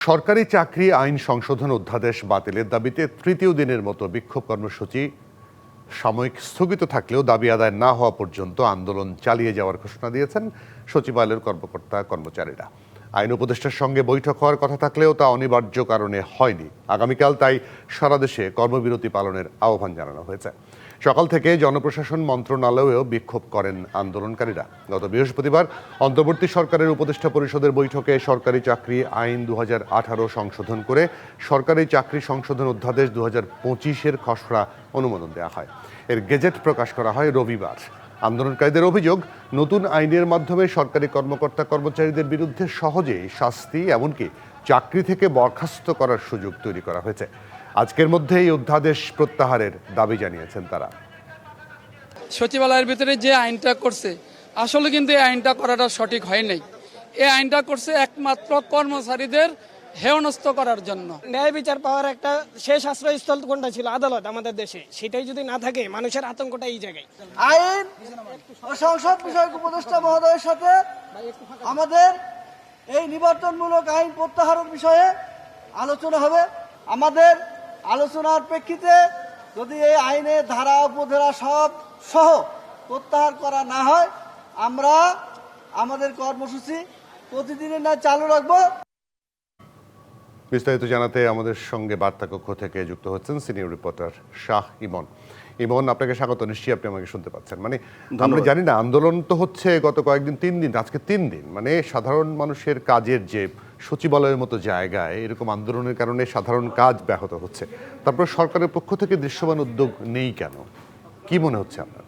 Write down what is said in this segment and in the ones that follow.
সরকারি চাকরি আইন সংশোধন অধ্যাদেশ বাতিলের দাবিতে তৃতীয় দিনের মতো বিক্ষোভ কর্মসূচি সাময়িক স্থগিত থাকলেও দাবি আদায় না হওয়া পর্যন্ত আন্দোলন চালিয়ে যাওয়ার ঘোষণা দিয়েছেন সচিবালয়ের কর্মকর্তা কর্মচারীরা। আইন উপদেষ্টার সঙ্গে বৈঠক হওয়ার কথা থাকলেও তা অনিবার্য কারণে হয়নি। আগামীকাল তাই সারা দেশে কর্মবিরতি পালনের আহ্বান জানানো হয়েছে। সকাল থেকে জনপ্রশাসন মন্ত্রণালয়েও বিক্ষোভ করেন আন্দোলনকারীরা। গত বৃহস্পতিবার অন্তর্বর্তী সরকারের উপদেষ্টা পরিষদের বৈঠকে সরকারি চাকরি আইন দু হাজার আঠারো সংশোধন করে সরকারি চাকরি সংশোধন অধ্যাদেশ দু হাজার পঁচিশের খসড়া অনুমোদন দেওয়া হয়। এর গেজেট প্রকাশ করা হয় রবিবার। আন্দোলনকারীদের অভিযোগ, নতুন আইনের মাধ্যমে সরকারি কর্মকর্তা কর্মচারীদের বিরুদ্ধে সহজেই শাস্তি, এমনকি চাকরি থেকে বরখাস্ত করার সুযোগ তৈরি করা হয়েছে। আজকের মধ্যে এই অধ্যাদেশ প্রত্যাহারের দাবি জানিয়েছেন তারা। সচিবালয়ের ভিতরে যে আইনটা করছে আসলে কিন্তু এই আইনটা করাটা সঠিক হয় নাই। এই আইনটা করছে একমাত্র কর্মচারীদের হেয়নস্ত করার জন্য। ন্যায় বিচার পাওয়ার একটা শেষ আশ্রয়স্থল কোনটা ছিল? আদালত আমাদের দেশে। সেটাই যদি না থাকে মানুষের আতঙ্কটা এই জায়গায়। আইন ও সংসদ বিষয়ক উপদেষ্টা মহোদয়ের সাথে আমাদের এই নিবর্তনমূলক আইন প্রত্যাহারের বিষয়ে আলোচনা হবে। আমাদের আলোচনার প্রেক্ষিতে যদি এই আইনের ধারা উপধারা সব সহ প্রত্যাহার করা না হয় আমরা আমাদের কর্মসূচি প্রতিদিনের না চালু রাখব। বিস্তারিত জানাতে আমাদের সঙ্গে বার্তা কক্ষ থেকে যুক্ত হচ্ছেন সিনিয়র রিপোর্টার শাহ ইমন। ইমন আপনাকে স্বাগত। নিশ্চয়ই আপনি আমাকে শুনতে পাচ্ছেন। মানে আমরা জানি না আন্দোলন তো হচ্ছে গত কয়েকদিন তিন দিন আজকে তিন দিন। মানে সাধারণ মানুষের কাজের যে সচিবালয়ের মতো জায়গায় এরকম আন্দোলনের কারণে সাধারণ কাজ ব্যাহত হচ্ছে। তারপর সরকারের পক্ষ থেকে দৃশ্যমান উদ্যোগ নেই কেন? কি মনে হচ্ছে আপনার?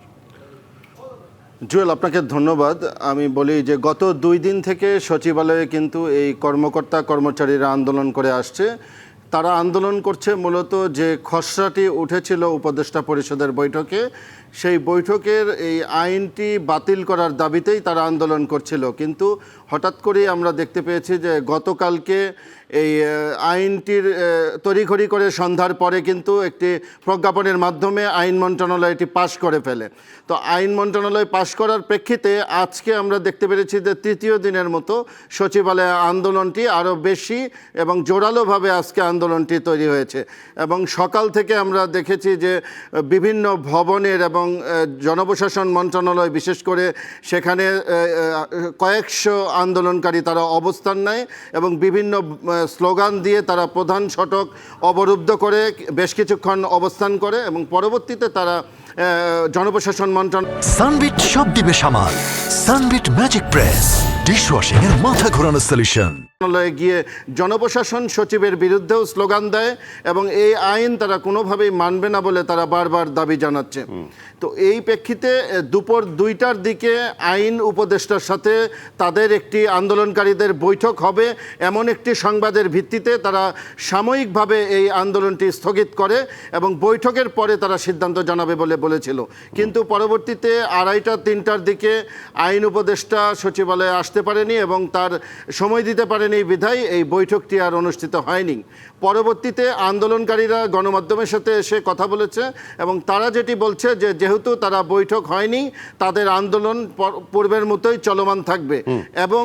জুয়েল, আপনাকে ধন্যবাদ। আমি বলি যে গত দুই দিন থেকে সচিবালয়ে কিন্তু এই কর্মকর্তা কর্মচারীরা আন্দোলন করে আসছে। তারা আন্দোলন করছে মূলত যে খসড়াটি উঠেছিল উপদেষ্টা পরিষদের বৈঠকে। সেই বৈঠকের এই আইনটি বাতিল করার দাবিতেই তারা আন্দোলন করছিল। কিন্তু হঠাৎ করেই আমরা দেখতে পেয়েছি যে গতকালকে এই আইনটির তড়িঘড়ি করে সন্ধ্যার পরে কিন্তু একটি প্রজ্ঞাপনের মাধ্যমে আইন মন্ত্রণালয় এটি পাশ করে ফেলে। তো আইন মন্ত্রণালয় পাশ করার প্রেক্ষিতে আজকে আমরা দেখতে পেরেছি যে তৃতীয় দিনের মতো সচিবালয় আন্দোলনটি আরও বেশি এবং জোরালোভাবে আজকে আন্দোলনটি তৈরি হয়েছে। এবং সকাল থেকে আমরা দেখেছি যে বিভিন্ন ভবনের এবং আহ, জনপ্রশাসন মন্ত্রণালয় বিশেষ করে সেখানে কয়েকশো আন্দোলনকারী তারা অবস্থান নেয় এবং বিভিন্ন স্লোগান দিয়ে তারা প্রধান সটক অবরুদ্ধ করে বেশ কিছুক্ষণ অবস্থান করে এবং পরবর্তীতে তারা জনপ্রশাসন মন্ত্রণ সানবিট সব দিবে সামাল। Sunbit magic press. ডিশওয়াশিং এর মাথা ঘোরানো সলিউশন গিয়ে জনপ্রশাসন সচিবের বিরুদ্ধেও স্লোগান দেয় এবং এই আইন তারা কোনোভাবেই মানবে না বলে তারা বারবার দাবি জানাচ্ছে। তো এই প্রেক্ষিতে দুপুর দুইটার দিকে আইন উপদেষ্টার সাথে তাদের একটি আন্দোলনকারীদের বৈঠক হবে। এমন একটি সংবাদের ভিত্তিতে তারা সাময়িকভাবে এই আন্দোলনটি স্থগিত করে এবং বৈঠকের পরে তারা সিদ্ধান্ত জানাবে বলে বলেছিল। কিন্তু পরবর্তীতে আড়াইটা, তিনটার দিকে আইন উপদেষ্টা সচিবালয়ে আসতে পারেনি এবং তার সময় দিতে পারেনি বিধায়। এই বৈঠকটি আর অনুষ্ঠিত হয়নি। পরবর্তীতে আন্দোলনকারীরা গণমাধ্যমের সাথে এসে কথা বলেছে এবং তারা যেটি বলছে যে যেহেতু তারা বৈঠক হয়নি তাদের আন্দোলন পূর্বের মতোই চলমান থাকবে এবং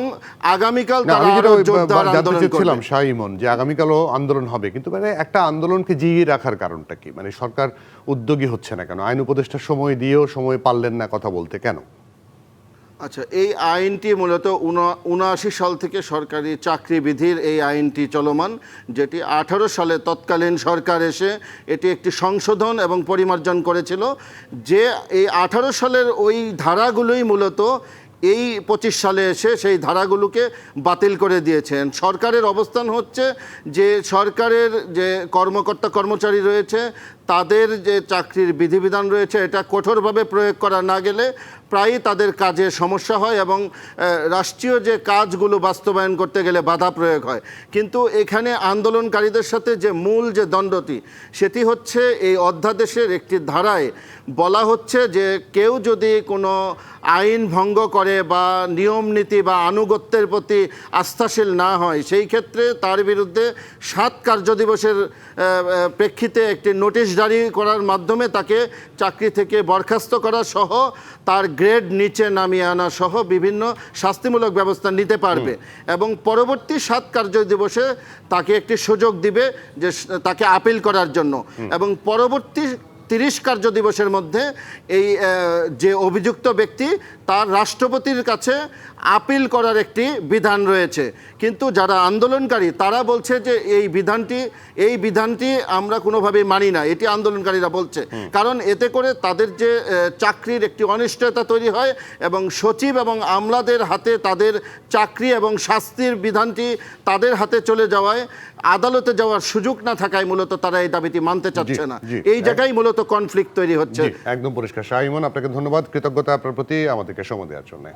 আগামীকাল না, তারা আমি যেটা আরও ওই জোরদার জানতে আন্দোলন চেয়েছিলাম করবে। শাহ ইমন যে আগামীকালও আন্দোলন হবে কিন্তু মানে একটা আন্দোলনকে জিইয়ে রাখার কারণটা কি? মানে সরকার উদ্যোগী হচ্ছে না কেন? আইন উপদেষ্টা সময় দিয়েও সময় পারলেন না কথা বলতে কেন? আচ্ছা এই আইনটি মূলত উনা- উনআশি সাল থেকে সরকারি চাকরি বিধির এই আইনটি চলমান, যেটি আঠারো সালে তৎকালীন সরকার এসে এটি একটি সংশোধন এবং পরিমার্জন করেছিল। যে এই আঠারো সালের ওই ধারাগুলোই মূলত এই পঁচিশ সালে এসে সেই ধারাগুলোকে বাতিল করে দিয়েছেন। সরকারের অবস্থান হচ্ছে যে সরকারের যে কর্মকর্তা কর্মচারী রয়েছে তাদের যে চাকরির বিধিবিধান রয়েছে, এটা কঠোরভাবে প্রয়োগ করা না গেলে প্রায়ই তাদের কাজে সমস্যা হয় এবং রাষ্ট্রীয় যে কাজগুলো বাস্তবায়ন করতে গেলে বাধা প্রয়োগ হয়। কিন্তু এখানে আন্দোলনকারীদের সাথে যে মূল যে দণ্ডটি, সেটি হচ্ছে এই অধ্যাদেশের একটি ধারায় বলা হচ্ছে যে কেউ যদি কোনো আইন ভঙ্গ করে বা নিয়ম নীতি বা আনুগত্যের প্রতি আস্থাশীল না হয়, সেই ক্ষেত্রে তার বিরুদ্ধে সাত কার্যদিবসের প্রেক্ষিতে একটি নোটিশ জারি করার মাধ্যমে তাকে চাকরি থেকে বরখাস্ত করা সহ তার গ্রেড নিচে নামিয়ে আনা সহ বিভিন্ন শাস্তিমূলক ব্যবস্থা নিতে পারবে। এবং পরবর্তী সাত কার্য দিবসে তাকে একটি সুযোগ দিবে যে তাকে আপিল করার জন্য। এবং পরবর্তী কার্য দিবসের মধ্যে এই যে অভিযুক্ত ব্যক্তি তার রাষ্ট্রপতির কাছে আপিল করার একটি বিধান রয়েছে। কিন্তু যারা আন্দোলনকারী তারা বলছে যে এই বিধানটি এই বিধানটি আমরা কোনোভাবেই মানি না। এটি আন্দোলনকারীরা বলছে। কারণ এতে করে তাদের যে চাকরির একটি অনিশ্চয়তা তৈরি হয় এবং সচিব এবং আমলাদের হাতে তাদের চাকরি এবং শাস্তির বিধানটি তাদের হাতে চলে যাওয়ায় আদালতে যাওয়ার সুযোগ না থাকায় মূলত তারা এই দাবিটি মানতে চাচ্ছে না। এই জায়গায় মূলত কনফ্লিক্ট তৈরি হচ্ছে। একদম পরিষ্কার। শাহিমন, আপনাকে ধন্যবাদ। কৃতজ্ঞতা আপনার প্রতি, আমাদেরকে সময় দেওয়ার জন্য।